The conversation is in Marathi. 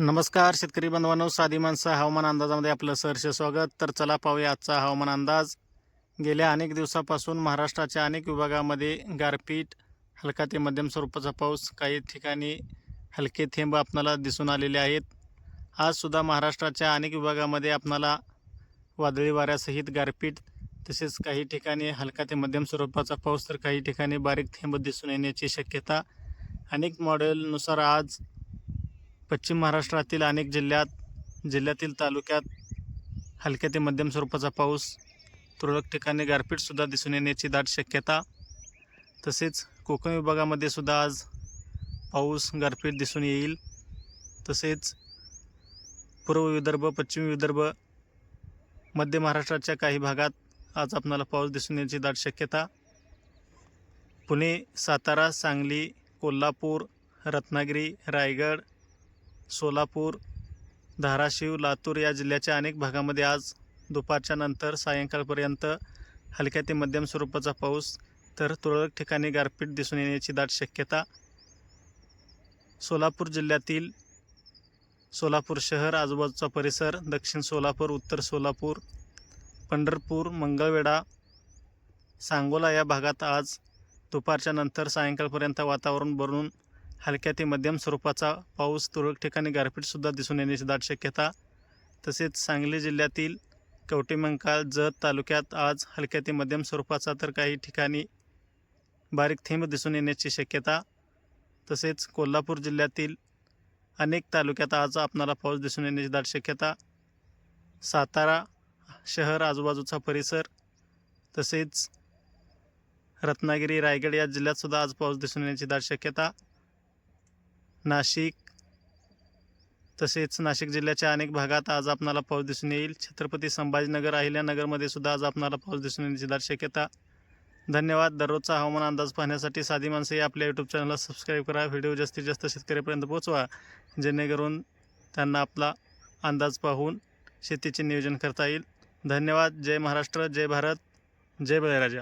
नमस्कार शेतकरी बांधवांनो. साधी माणसं हवामान अंदाजामध्ये आपलं सहर्ष स्वागत. तर चला पाहूया आजचा हवामान अंदाज. गेल्या अनेक दिवसापासून महाराष्ट्राच्या अनेक विभागामध्ये गारपीट हलका ते मध्यम स्वरूपाचा पाऊस काही ठिकाणी हलके थेंब आपणाला दिसून आलेले आहेत. आजसुद्धा महाराष्ट्राच्या अनेक विभागामध्ये आपणाला वादळी वाऱ्यासहित गारपीट तसेच काही ठिकाणी हलका ते मध्यम स्वरूपाचा पाऊस तर काही ठिकाणी बारीक थेंब दिसून येण्याची शक्यता. अनेक मॉडेलनुसार आज पश्चिम महाराष्ट्रातील अनेक जिल्ह्यात जिल्ह्यातील तालुक्यात हलक्या ते मध्यम स्वरूपाचा पाऊस तुरळक ठिकाणी गारपीटसुद्धा दिसून येण्याची दाट शक्यता. तसेच कोकण विभागामध्ये सुद्धा आज पाऊस गारपीट दिसून येईल. तसेच पूर्व विदर्भ पश्चिम विदर्भ मध्य महाराष्ट्राच्या काही भागात आज आपणाला पाऊस दिसून येण्याची दाट शक्यता. पुणे सातारा सांगली कोल्हापूर रत्नागिरी रायगड सोलापूर धाराशिव लातूर या जिल्ह्याच्या अनेक भागामध्ये आज दुपारच्या नंतर सायंकाळपर्यंत हलक्या ते मध्यम स्वरूपाचा पाऊस तर तुरळक ठिकाणी गारपीट दिसून येण्याची दाट शक्यता. सोलापूर जिल्ह्यातील सोलापूर शहर आजूबाजूचा परिसर दक्षिण सोलापूर उत्तर सोलापूर पंढरपूर मंगळवेढा सांगोला या भागात आज दुपारच्या नंतर सायंकाळपर्यंत वातावरण बनून हलक्या ते मध्यम स्वरूपाचा पाऊस तुरळक ठिकाणी गारपीटसुद्धा दिसून येण्याची दाट शक्यता. तसेच सांगली जिल्ह्यातील कवटेमंकाळ जत तालुक्यात आज हलक्या ते मध्यम स्वरूपाचा तर काही ठिकाणी बारीक थेंब दिसून येण्याची शक्यता. तसेच कोल्हापूर जिल्ह्यातील अनेक तालुक्यात आज आपणाला पाऊस दिसून येण्याची दाट शक्यता. सातारा शहर आजूबाजूचा परिसर तसेच रत्नागिरी रायगड या जिल्ह्यातसुद्धा आज पाऊस दिसून येण्याची दाट शक्यता. नाशिक. तसेच नाशिक जिल्ह्याच्या अनेक भागात आज आपणाला पाऊस दिसून येईल. छत्रपती संभाजीनगर अहिल्यानगरमध्ये सुद्धा आज आपणाला पाऊस दिसून येण्याची दाट शक्यता. धन्यवाद. दररोजचा हवामान अंदाज पाहण्यासाठी साधी माणसं या आपल्या यूट्यूब चॅनलला सबस्क्राईब करा. व्हिडिओ जास्तीत जास्त शेतकऱ्यापर्यंत पोहोचवा. जेणेकरून त्यांना आपला अंदाज पाहून शेतीचे नियोजन करता येईल. धन्यवाद. जय महाराष्ट्र. जय भारत. जय बळीराजा.